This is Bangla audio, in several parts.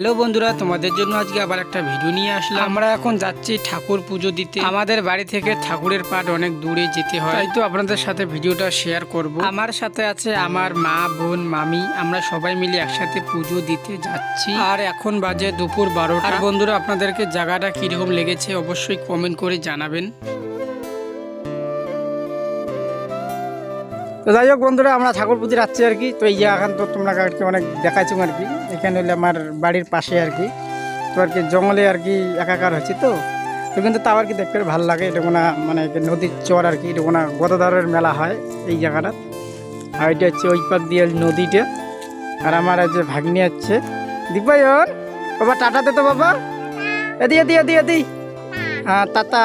হ্যালো বন্ধুরা তোমাদের জন্য আজকে আবার একটা ভিডিও নিয়ে আসলাম। আমরা এখন যাচ্ছি ঠাকুর পুজো দিতে। আমাদের বাড়ি থেকে ঠাকুরের পাট অনেক দূরে যেতে হয়। তাই তো আপনাদের সাথে ভিডিওটা শেয়ার করব। আমার সাথে আছে আমার মা বোন মামি। আমরা সবাই মিলে একসাথে পুজো দিতে যাচ্ছি। আর এখন বাজে দুপুর বারোটা। বন্ধুরা আপনাদেরকে জায়গাটা কীরকম লেগেছে অবশ্যই কমেন্ট করে জানাবেন। তো যাই হোক বন্ধুরা, আমরা ঠাকুর পুজো যাচ্ছি আর কি। তো এই জায়গা তো তোমরা আর কি অনেক দেখাইছো আর কি। এখানে হলে আমার বাড়ির পাশে আর কি। তো আর কি জঙ্গলে আর কি একাকার হচ্ছে তো। তো কিন্তু তাও আর কি দেখতে ভালো লাগে। এটা কোনো মানে নদীর চর আর কি, এটা কোনো গদাধারের মেলা হয় এই জায়গাটা। আর এটা হচ্ছে ওই পাক দিয়ে নদীটা। আর আমার আছে ভাগ্নি আছে। দিব্যায়ন বাবা টাটাতে তো বাবা। এদি এদি এদি এদি হ্যাঁ টাটা।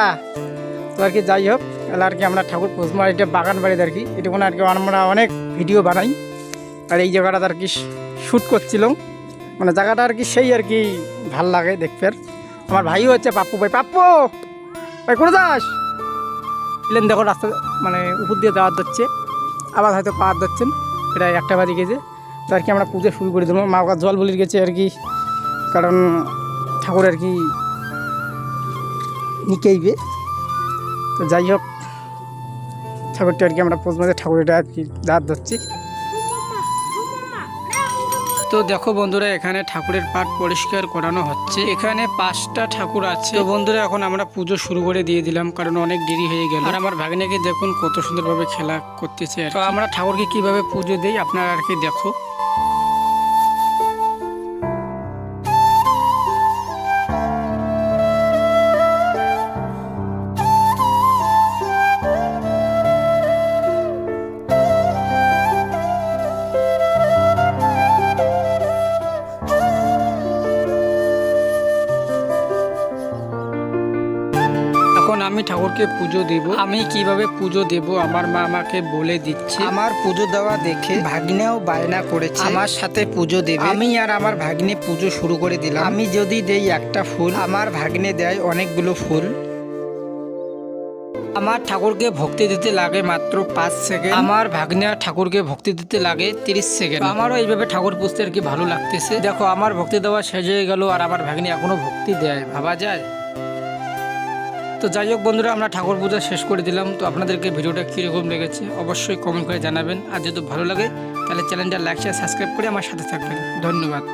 তো আর কি যাই হোক। তাহলে আর কি আমরা ঠাকুর পুজমা এটা বাগান বাড়িতে আর কি। এটা আর কি আমরা অনেক ভিডিও বানাই। আর এই জায়গাটা আর কি শ্যুট করছিলাম। মানে জায়গাটা আর কি সেই আর কি ভালো লাগে দেখতে। আমার ভাইও হচ্ছে পাপ্পু ভাই। পাপ্পু! ভাই কোনো যাস? এলেন দেখো রাস্তা মানে উপর দিয়ে যাওয়ার ধরছে। আবার হয়তো পাওয়ার ধরছেন। এটা একটা বাজে গেছে। তো আর কি আমরা পুজো শুরু করে দেবো মা জল বলির গেছে আর কি। কারণ ঠাকুর আর কি নিকেইবে। তো যাই হোক ঠাকুরটা আর কি আমরা মাঝে ঠাকুরটা আর কি দাঁত ধরছি। তো দেখো বন্ধুরা, এখানে ঠাকুরের পাট পরিষ্কার করানো হচ্ছে। এখানে পাঁচটা ঠাকুর আছে। তো বন্ধুরা, এখন আমরা পুজো শুরু করে দিয়ে দিলাম, কারণ অনেক দেরি হয়ে গেল। আর আমার ভাগ্নেকে দেখুন, কত সুন্দরভাবে খেলা করতেছে তো আমরা ঠাকুরকে কীভাবে পুজো দিই, আপনারা আর কি দেখো। এখন আমি ঠাকুরকে পুজো দেব আমি কীভাবে পুজো দেব আমার মা আমাকে বলে দিচ্ছে। আমার পুজো দেওয়া দেখে ভাগ্নেও বায়না করেছে। আমার সাথে পুজো দেবে। আমি আর আমার ভাগ্নে পুজো শুরু করে দিলাম। আমি যদি দেই একটা ফুল আমার ভাগ্নে দেয় অনেকগুলো ফুল। আমার ঠাকুরকে ভক্তি দিতে লাগে মাত্র পাঁচ সেকেন্ড। আমার ভাগ্নে ঠাকুরকে ভক্তি দিতে লাগে তিরিশ সেকেন্ড। আমারও এইভাবে ঠাকুর পুজতে আর কি ভালো লাগতেছে। দেখো আমার ভক্তি দেওয়া শেষ হয়ে গেল আর আমার ভাগ্নে এখনও ভক্তি দেয়। ভাবা যায়? তো যাই হোক বন্ধুরা, আমরা ঠাকুর পূজা শেষ করে দিলাম। তো আপনাদেরকে ভিডিওটা কীরকম লেগেছে অবশ্যই কমেন্ট করে জানাবেন। আর যদি ভালো লাগে, তাহলে চ্যানেলটা লাইক শেয়ার সাবস্ক্রাইব করে আমার সাথে থাকবেন। ধন্যবাদ।